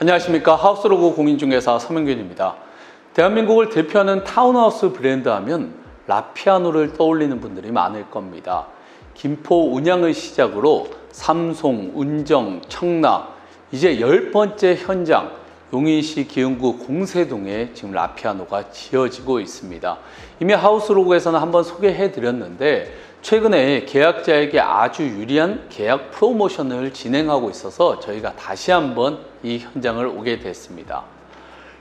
안녕하십니까 하우스로그 공인중개사 서명균입니다. 대한민국을 대표하는 타운하우스 브랜드 하면 라피아노를 떠올리는 분들이 많을 겁니다. 김포 운양을 시작으로 삼송, 운정, 청라 이제 열 번째 현장 용인시 기흥구 공세동에 지금 라피아노가 지어지고 있습니다. 이미 하우스로그에서는 한번 소개해 드렸는데 최근에 계약자에게 아주 유리한 계약 프로모션을 진행하고 있어서 저희가 다시 한번 이 현장을 오게 됐습니다.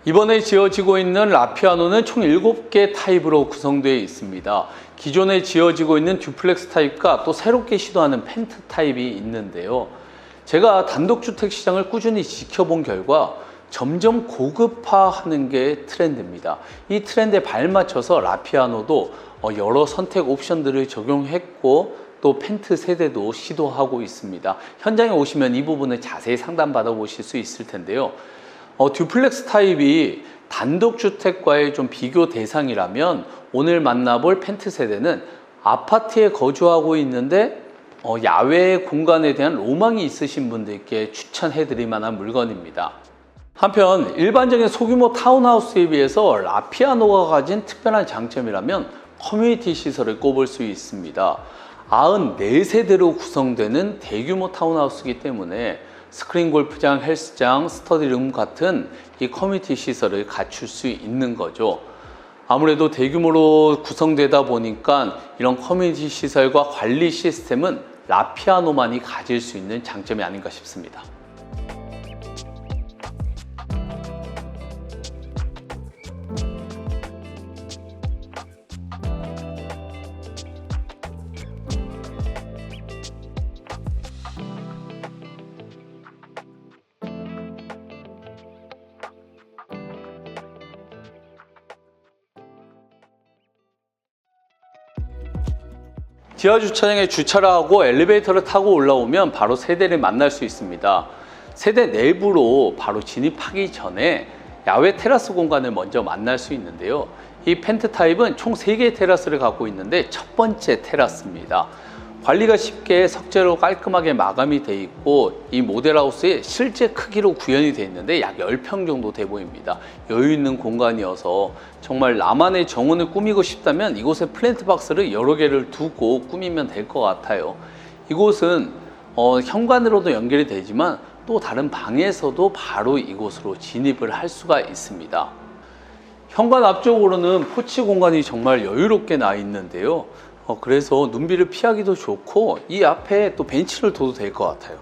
이번에 지어지고 있는 라피아노는 총 7개 타입으로 구성되어 있습니다. 기존에 지어지고 있는 듀플렉스 타입과 또 새롭게 시도하는 펜트 타입이 있는데요. 제가 단독주택 시장을 꾸준히 지켜본 결과 점점 고급화하는 게 트렌드입니다. 이 트렌드에 발맞춰서 라피아노도 어, 여러 선택 옵션들을 적용했고 또 펜트 세대도 시도하고 있습니다. 현장에 오시면 이 부분을 자세히 상담 받아 보실 수 있을 텐데요. 어, 듀플렉스 타입이 단독주택과의 좀 비교 대상이라면 오늘 만나볼 펜트 세대는 아파트에 거주하고 있는데 어, 야외 공간에 대한 로망이 있으신 분들께 추천해 드릴 만한 물건입니다. 한편 일반적인 소규모 타운하우스에 비해서 라피아노가 가진 특별한 장점이라면 커뮤니티 시설을 꼽을 수 있습니다. 94세대로 구성되는 대규모 타운하우스이기 때문에 스크린 골프장, 헬스장, 스터디룸 같은 이 커뮤니티 시설을 갖출 수 있는 거죠. 아무래도 대규모로 구성되다 보니까 이런 커뮤니티 시설과 관리 시스템은 라피아노만이 가질 수 있는 장점이 아닌가 싶습니다. 지하 주차장에 주차를 하고 엘리베이터를 타고 올라오면 바로 세대를 만날 수 있습니다. 세대 내부로 바로 진입하기 전에 야외 테라스 공간을 먼저 만날 수 있는데요. 이 펜트 타입은 총 3개의 테라스를 갖고 있는데 첫 번째 테라스입니다. 관리가 쉽게 석재로 깔끔하게 마감이 돼 있고 이 모델하우스의 실제 크기로 구현이 돼 있는데 약 10평 정도 돼 보입니다. 여유 있는 공간이어서 정말 나만의 정원을 꾸미고 싶다면 이곳에 플랜트 박스를 여러 개를 두고 꾸미면 될 것 같아요. 이곳은 어, 현관으로도 연결이 되지만 또 다른 방에서도 바로 이곳으로 진입을 할 수가 있습니다. 현관 앞쪽으로는 포치 공간이 정말 여유롭게 나 있는데요. 어, 그래서 눈비를 피하기도 좋고 이 앞에 또 벤치를 둬도 될 것 같아요.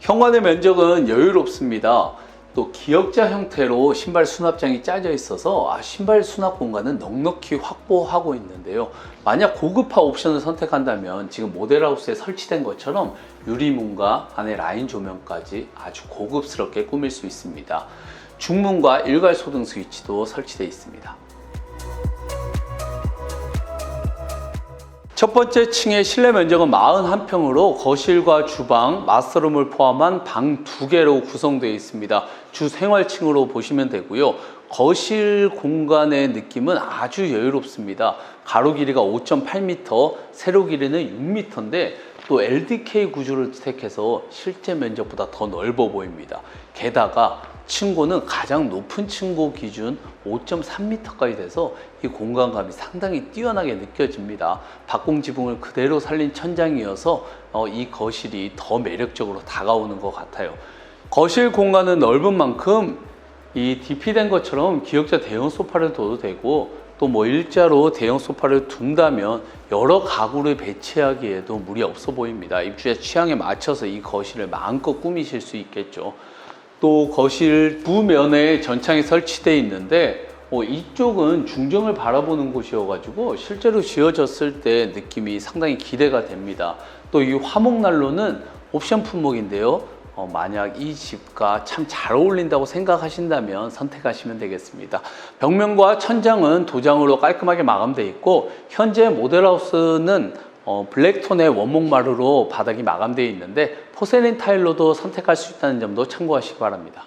현관의 면적은 여유롭습니다. 또 기역자 형태로 신발 수납장이 짜져 있어서 아, 신발 수납 공간은 넉넉히 확보하고 있는데요. 만약 고급화 옵션을 선택한다면 지금 모델하우스에 설치된 것처럼 유리문과 안에 라인 조명까지 아주 고급스럽게 꾸밀 수 있습니다. 중문과 일괄 소등 스위치도 설치되어 있습니다. 첫 번째 층의 실내 면적은 41평으로 거실과 주방, 마스터룸을 포함한 방 두 개로 구성되어 있습니다. 주 생활층으로 보시면 되고요. 거실 공간의 느낌은 아주 여유롭습니다. 가로 길이가 5.8m, 세로 길이는 6m인데 또 LDK 구조를 택해서 실제 면적보다 더 넓어 보입니다. 게다가 층고는 가장 높은 층고 기준 5.3m까지 돼서 이 공간감이 상당히 뛰어나게 느껴집니다. 박공 지붕을 그대로 살린 천장이어서 어, 이 거실이 더 매력적으로 다가오는 것 같아요. 거실 공간은 넓은 만큼 이 DP 된 것처럼 기역자 대형 소파를 둬도 되고 또 뭐 일자로 대형 소파를 둔다면 여러 가구를 배치하기에도 무리 없어 보입니다. 입주자 취향에 맞춰서 이 거실을 마음껏 꾸미실 수 있겠죠. 또 거실 두 면에 전창이 설치되어 있는데 어, 이쪽은 중정을 바라보는 곳이어가지고 실제로 지어졌을 때 느낌이 상당히 기대가 됩니다. 또 이 화목난로는 옵션 품목인데요. 어, 만약 이 집과 참 잘 어울린다고 생각하신다면 선택하시면 되겠습니다. 벽면과 천장은 도장으로 깔끔하게 마감되어 있고 현재 모델하우스는 어, 블랙톤의 원목 마루로 바닥이 마감되어 있는데 포세린 타일로도 선택할 수 있다는 점도 참고하시기 바랍니다.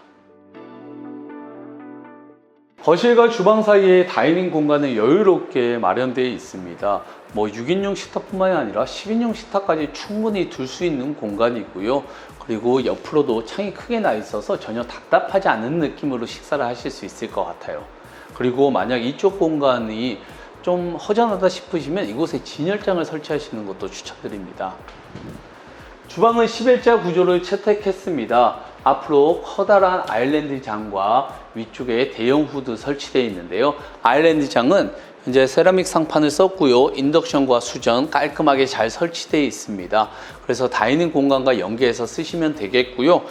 거실과 주방 사이에 다이닝 공간은 여유롭게 마련되어 있습니다. 뭐 6인용 식탁뿐만이 아니라 10인용 식탁까지 충분히 둘 수 있는 공간이고요. 그리고 옆으로도 창이 크게 나 있어서 전혀 답답하지 않은 느낌으로 식사를 하실 수 있을 것 같아요. 그리고 만약 이쪽 공간이 좀 허전하다 싶으시면 이곳에 진열장을 설치하시는 것도 추천드립니다. 주방은 11자 구조를 채택했습니다. 앞으로 커다란 아일랜드 장과 위쪽에 대형 후드 설치되어 있는데요. 아일랜드 장은 현재 세라믹 상판을 썼고요. 인덕션과 수전 깔끔하게 잘 설치되어 있습니다. 그래서 다이닝 공간과 연계해서 쓰시면 되겠고요.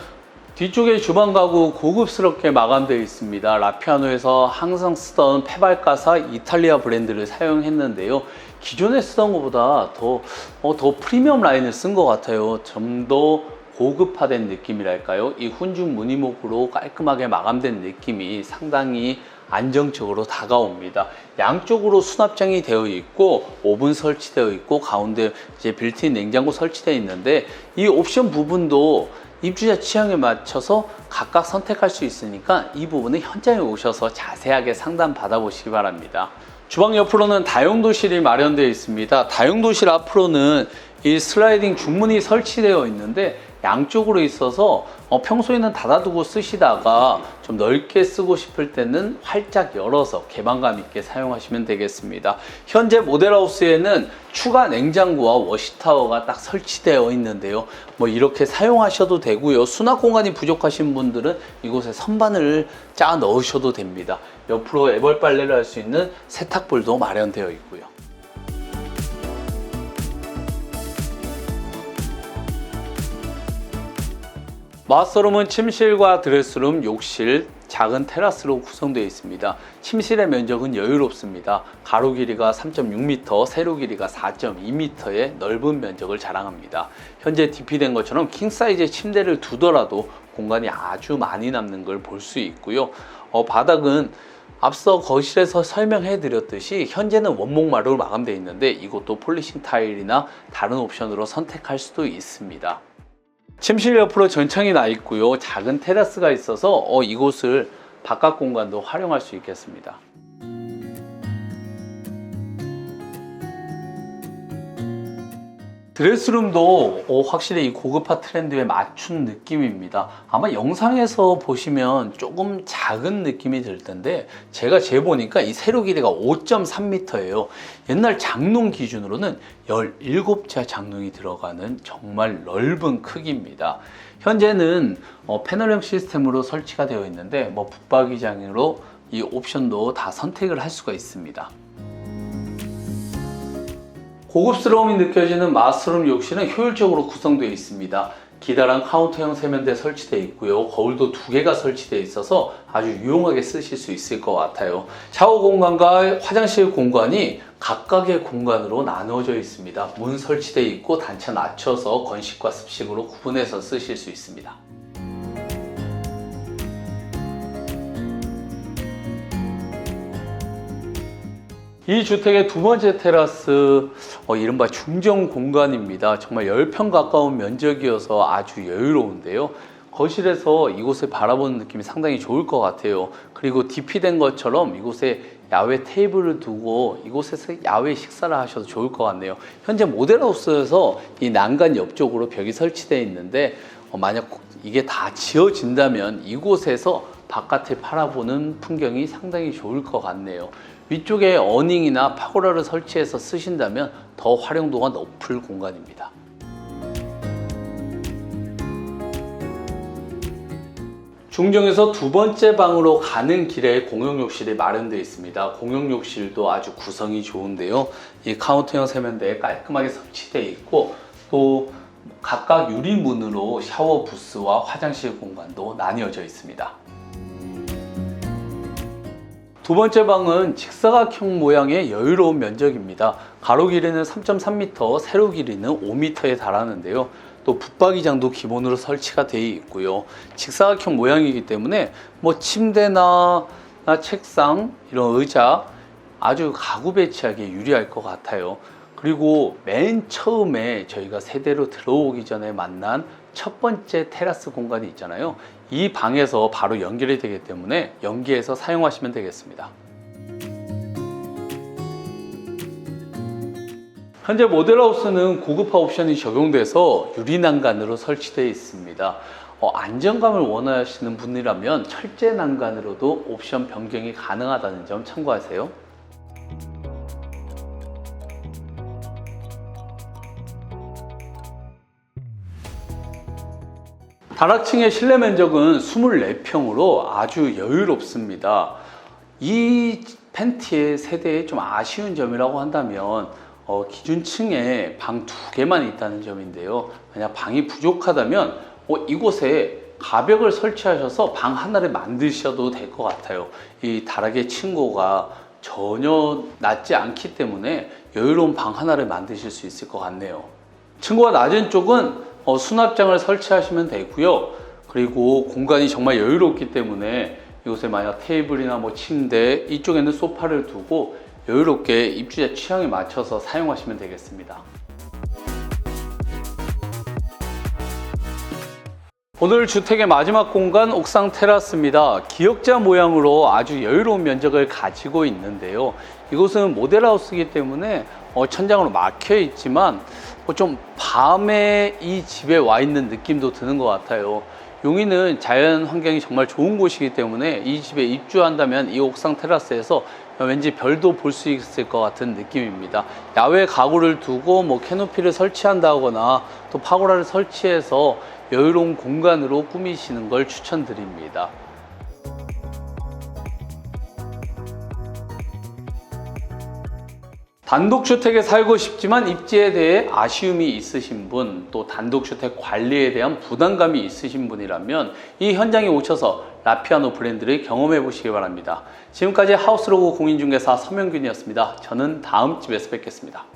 뒤쪽에 주방 가구 고급스럽게 마감되어 있습니다. 라피아노에서 항상 쓰던 페발카사 이탈리아 브랜드를 사용했는데요. 기존에 쓰던 것보다 더, 어, 더 프리미엄 라인을 쓴 것 같아요. 좀 더 고급화된 느낌이랄까요? 이 훈중 무늬목으로 깔끔하게 마감된 느낌이 상당히 안정적으로 다가옵니다. 양쪽으로 수납장이 되어 있고 오븐 설치되어 있고 가운데 이제 빌트인 냉장고 설치되어 있는데 이 옵션 부분도 입주자 취향에 맞춰서 각각 선택할 수 있으니까 이 부분은 현장에 오셔서 자세하게 상담 받아보시기 바랍니다. 주방 옆으로는 다용도실이 마련되어 있습니다. 다용도실 앞으로는 이 슬라이딩 중문이 설치되어 있는데 양쪽으로 있어서 어, 평소에는 닫아두고 쓰시다가 좀 넓게 쓰고 싶을 때는 활짝 열어서 개방감 있게 사용하시면 되겠습니다. 현재 모델하우스에는 추가 냉장고와 워시타워가 딱 설치되어 있는데요. 뭐 이렇게 사용하셔도 되고요. 수납 공간이 부족하신 분들은 이곳에 선반을 짜 넣으셔도 됩니다. 옆으로 애벌 빨래를 할 수 있는 세탁볼도 마련되어 있고요. 마스터룸은 침실과 드레스룸, 욕실, 작은 테라스로 구성되어 있습니다. 침실의 면적은 여유롭습니다. 가로 길이가 3.6m, 세로 길이가 4.2m의 넓은 면적을 자랑합니다. 현재 DP된 것처럼 킹사이즈 침대를 두더라도 공간이 아주 많이 남는 걸 볼 수 있고요. 어, 바닥은 앞서 거실에서 설명해 드렸듯이 현재는 원목 마루로 마감되어 있는데 이것도 폴리싱 타일이나 다른 옵션으로 선택할 수도 있습니다. 침실 옆으로 전창이 나 있고요. 작은 테라스가 있어서 어, 이곳을 바깥 공간도 활용할 수 있겠습니다. 드레스룸도 어, 확실히 이 고급화 트렌드에 맞춘 느낌입니다. 아마 영상에서 보시면 조금 작은 느낌이 들 텐데 제가 재보니까 이 세로 길이가 5.3m예요. 옛날 장롱 기준으로는 17자 장롱이 들어가는 정말 넓은 크기입니다. 현재는 어, 패널형 시스템으로 설치가 되어 있는데 뭐 붙박이장으로 이 옵션도 다 선택을 할 수가 있습니다. 고급스러움이 느껴지는 마스터룸 욕실은 효율적으로 구성되어 있습니다. 기다란 카운터형 세면대 설치되어 있고요. 거울도 두 개가 설치되어 있어서 아주 유용하게 쓰실 수 있을 것 같아요. 샤워 공간과 화장실 공간이 각각의 공간으로 나누어져 있습니다. 문 설치되어 있고 단차 낮춰서 건식과 습식으로 구분해서 쓰실 수 있습니다. 이 주택의 두 번째 테라스 어, 이른바 중정 공간입니다. 정말 10평 가까운 면적이어서 아주 여유로운데요. 거실에서 이곳을 바라보는 느낌이 상당히 좋을 것 같아요. 그리고 DP된 것처럼 이곳에 야외 테이블을 두고 이곳에서 야외 식사를 하셔도 좋을 것 같네요. 현재 모델하우스에서 이 난간 옆쪽으로 벽이 설치되어 있는데 어, 만약 이게 다 지어진다면 이곳에서 바깥을 바라보는 풍경이 상당히 좋을 것 같네요. 위쪽에 어닝이나 파고라를 설치해서 쓰신다면 더 활용도가 높을 공간입니다. 중정에서 두 번째 방으로 가는 길에 공용욕실이 마련되어 있습니다. 공용욕실도 아주 구성이 좋은데요. 이 카운터형 세면대에 깔끔하게 설치되어 있고 또 각각 유리문으로 샤워 부스와 화장실 공간도 나뉘어져 있습니다. 두 번째 방은 직사각형 모양의 여유로운 면적입니다. 가로 길이는 3.3m, 세로 길이는 5m에 달하는데요. 또 붙박이장도 기본으로 설치가 되어 있고요. 직사각형 모양이기 때문에 뭐 침대나 나 책상, 이런 의자 아주 가구 배치하기에 유리할 것 같아요. 그리고 맨 처음에 저희가 세대로 들어오기 전에 만난 첫 번째 테라스 공간이 있잖아요. 이 방에서 바로 연결이 되기 때문에 연기해서 사용하시면 되겠습니다. 현재 모델하우스는 고급화 옵션이 적용돼서 유리난간으로 설치되어 있습니다. 어, 안정감을 원하시는 분이라면 철제 난간으로도 옵션 변경이 가능하다는 점 참고하세요. 다락층의 실내 면적은 24평으로 아주 여유롭습니다. 이 팬티의 세대의 좀 아쉬운 점이라고 한다면 어, 기준층에 방 두 개만 있다는 점인데요. 만약 방이 부족하다면 어, 이곳에 가벽을 설치하셔서 방 하나를 만드셔도 될 것 같아요. 이 다락의 층고가 전혀 낮지 않기 때문에 여유로운 방 하나를 만드실 수 있을 것 같네요. 층고가 낮은 쪽은 어, 수납장을 설치하시면 되고요. 그리고 공간이 정말 여유롭기 때문에 이곳에 만약 테이블이나 뭐 침대 이쪽에는 소파를 두고 여유롭게 입주자 취향에 맞춰서 사용하시면 되겠습니다. 오늘 주택의 마지막 공간 옥상 테라스입니다. 기역자 모양으로 아주 여유로운 면적을 가지고 있는데요. 이곳은 모델하우스이기 때문에 어, 천장으로 막혀 있지만 어, 좀 밤에 이 집에 와 있는 느낌도 드는 것 같아요. 용인은 자연 환경이 정말 좋은 곳이기 때문에 이 집에 입주한다면 이 옥상 테라스에서 왠지 별도 볼 수 있을 것 같은 느낌입니다. 야외 가구를 두고 뭐 캐노피를 설치한다거나 또 파고라를 설치해서 여유로운 공간으로 꾸미시는 걸 추천드립니다. 단독주택에 살고 싶지만 입지에 대해 아쉬움이 있으신 분, 또 단독주택 관리에 대한 부담감이 있으신 분이라면 이 현장에 오셔서 라피아노 브랜드를 경험해 보시기 바랍니다. 지금까지 하우스로고 공인중개사 서명균이었습니다. 저는 다음 집에서 뵙겠습니다.